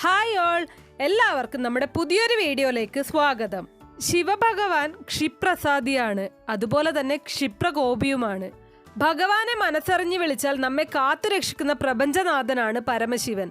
Hi all എല്ലാവർക്കും നമ്മുടെ പുതിയൊരു വീഡിയോയിലേക്ക് സ്വാഗതം. ശിവഭഗവാൻ ക്ഷിപ്രസാദിയാണ്. അതുപോലെ തന്നെ ക്ഷിപ്രകോപിയുമാണ് ഭഗവാനെ മനസ്സറിഞ്ഞ് വിളിച്ചാൽ നമ്മെ കാത്തുരക്ഷിക്കുന്ന പ്രപഞ്ചനാഥനാണ് പരമശിവൻ.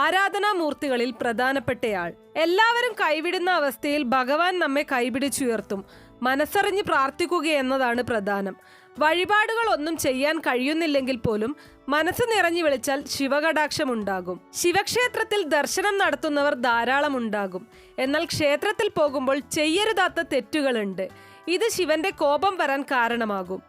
ആരാധനാമൂർത്തികളിൽ പ്രധാനപ്പെട്ടയാൾ. എല്ലാവരും കൈവിടുന്ന അവസ്ഥയിൽ ഭഗവാൻ നമ്മെ കൈപിടിച്ചുയർത്തും. മനസ്സറിഞ്ഞ് പ്രാർത്ഥിക്കുക എന്നതാണ് പ്രധാനം. വഴിപാടുകളൊന്നും ചെയ്യാൻ കഴിയുന്നില്ലെങ്കിൽ പോലും മനസ്സ് നിറഞ്ഞു വിളിച്ചാൽ ശിവകടാക്ഷമുണ്ടാകും ശിവക്ഷേത്രത്തിൽ ദർശനം നടത്തുന്നവർ ധാരാളം ഉണ്ടാകും. എന്നാൽ ക്ഷേത്രത്തിൽ പോകുമ്പോൾ ചെയ്യരുതാത്ത തെറ്റുകളുണ്ട്. ഇത് ശിവന്റെ കോപം വരാൻ കാരണമാകും.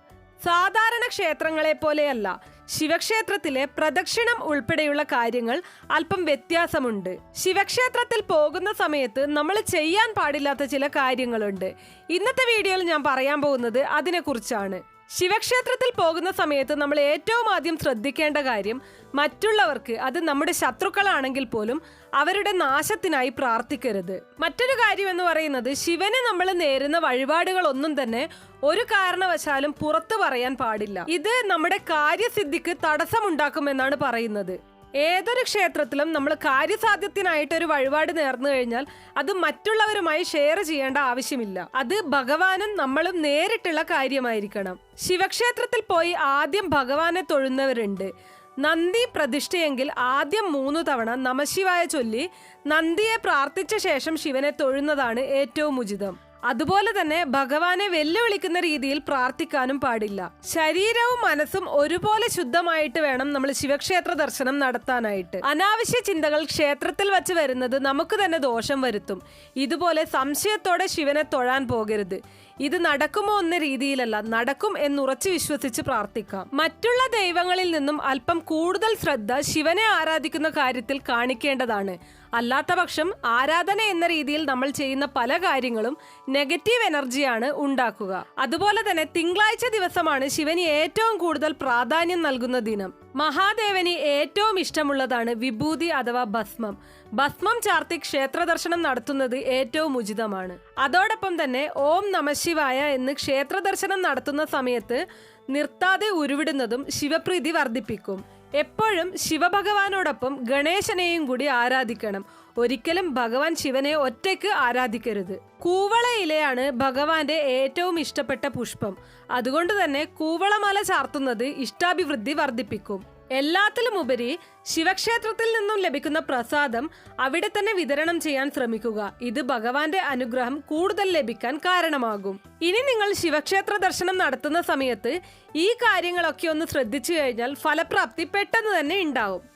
സാധാരണ ക്ഷേത്രങ്ങളെ പോലെയല്ല ശിവക്ഷേത്രത്തിലെ പ്രദക്ഷിണം ഉൾപ്പെടെയുള്ള കാര്യങ്ങൾ അല്പം വ്യത്യാസമുണ്ട്. ശിവക്ഷേത്രത്തിൽ പോകുന്ന സമയത്ത് നമ്മൾ ചെയ്യാൻ പാടില്ലാത്ത ചില കാര്യങ്ങളുണ്ട്. ഇന്നത്തെ വീഡിയോയിൽ ഞാൻ പറയാൻ പോകുന്നത് അതിനെക്കുറിച്ചാണ്. ശിവക്ഷേത്രത്തിൽ പോകുന്ന സമയത്ത് നമ്മൾ ഏറ്റവും ആദ്യം ശ്രദ്ധിക്കേണ്ട കാര്യം മറ്റുള്ളവർക്ക് അത് നമ്മുടെ ശത്രുക്കളാണെങ്കിൽ പോലും അവരുടെ നാശത്തിനായി പ്രാർത്ഥിക്കരുത്. മറ്റൊരു കാര്യം എന്ന് പറയുന്നത് ശിവനെ നമ്മൾ നേരുന്ന വഴിപാടുകളൊന്നും തന്നെ ഒരു കാരണവശാലും പുറത്തു പറയാൻ പാടില്ല. ഇത് നമ്മുടെ കാര്യസിദ്ധിക്ക് തടസ്സമുണ്ടാക്കുമെന്നാണ് പറയുന്നത്. ഏതൊരു ക്ഷേത്രത്തിലും നമ്മൾ കാര്യസാധ്യത്തിനായിട്ട് ഒരു വഴിപാട് നേർന്നു കഴിഞ്ഞാൽ അത് മറ്റുള്ളവരുമായി ഷെയർ ചെയ്യേണ്ട ആവശ്യമില്ല. അത് ഭഗവാനും നമ്മളും നേരിട്ടുള്ള കാര്യമായിരിക്കണം. ശിവക്ഷേത്രത്തിൽ പോയി ആദ്യം ഭഗവാനെ തൊഴുന്നവരുണ്ട്. നന്ദി പ്രതിഷ്ഠയെങ്കിൽ ആദ്യം മൂന്ന് തവണ നമശിവായ ചൊല്ലി നന്ദിയെ പ്രാർത്ഥിച്ച ശേഷം ശിവനെ തൊഴുന്നതാണ് ഏറ്റവും ഉചിതം. അതുപോലെ തന്നെ ഭഗവാനെ വെല്ലുവിളിക്കുന്ന രീതിയിൽ പ്രാർത്ഥിക്കാനും പാടില്ല. ശരീരവും മനസ്സും ഒരുപോലെ ശുദ്ധമായിട്ട് വേണം നമ്മൾ ശിവക്ഷേത്ര ദർശനം നടത്താനായിട്ട്. അനാവശ്യ ചിന്തകൾ ക്ഷേത്രത്തിൽ വച്ച് വരുന്നത് നമുക്ക് തന്നെ ദോഷം വരുത്തും. ഇതുപോലെ സംശയത്തോടെ ശിവനെ തൊഴാൻ പോകരുത്. ഇത് നടക്കുമോ എന്ന രീതിയിലല്ല നടക്കും എന്നുറച്ചു വിശ്വസിച്ച് പ്രാർത്ഥിക്കാം. മറ്റുള്ള ദൈവങ്ങളിൽ നിന്നും അല്പം കൂടുതൽ ശ്രദ്ധ ശിവനെ ആരാധിക്കുന്ന കാര്യത്തിൽ കാണിക്കേണ്ടതാണ്. അല്ലാത്ത പക്ഷം ആരാധന എന്ന രീതിയിൽ നമ്മൾ ചെയ്യുന്ന പല കാര്യങ്ങളും നെഗറ്റീവ് എനർജിയാണ് ഉണ്ടാക്കുക. അതുപോലെ തന്നെ തിങ്കളാഴ്ച ദിവസമാണ് ശിവന് ഏറ്റവും കൂടുതൽ പ്രാധാന്യം നൽകുന്ന ദിനം. മഹാദേവന് ഏറ്റവും ഇഷ്ടമുള്ളതാണ് വിഭൂതി അഥവാ ഭസ്മം. ഭസ്മം ചാർത്തി ക്ഷേത്ര ദർശനം നടത്തുന്നത് ഏറ്റവും ഉചിതമാണ്. അതോടൊപ്പം തന്നെ ഓം നമശിവായ എന്ന് ക്ഷേത്ര ദർശനം നടത്തുന്ന സമയത്ത് നിർത്താതെ ഉരുവിടുന്നതും ശിവപ്രീതി വർദ്ധിപ്പിക്കും. എപ്പോഴും ശിവഭഗവാനോടൊപ്പം ഗണേശനെയും കൂടി ആരാധിക്കണം. ഒരിക്കലും ഭഗവാൻ ശിവനെ ഒറ്റയ്ക്ക് ആരാധിക്കരുത്. കൂവള ഇലയാണ് ഭഗവാന്റെ ഏറ്റവും ഇഷ്ടപ്പെട്ട പുഷ്പം. അതുകൊണ്ട് തന്നെ കൂവളമല ചാർത്തുന്നത് ഇഷ്ടാഭിവൃദ്ധി വർദ്ധിപ്പിക്കും. എല്ലാത്തിലും ഉപരി ശിവക്ഷേത്രത്തിൽ നിന്നും ലഭിക്കുന്ന പ്രസാദം അവിടെ തന്നെ വിതരണം ചെയ്യാൻ ശ്രമിക്കുക. ഇത് ഭഗവാന്റെ അനുഗ്രഹം കൂടുതൽ ലഭിക്കാൻ കാരണമാകും. ഇനി നിങ്ങൾ ശിവക്ഷേത്ര ദർശനം നടത്തുന്ന സമയത്ത് ഈ കാര്യങ്ങളൊക്കെ ഒന്ന് ശ്രദ്ധിച്ചു കഴിഞ്ഞാൽ ഫലപ്രാപ്തി പെട്ടെന്ന് തന്നെ ഉണ്ടാവും.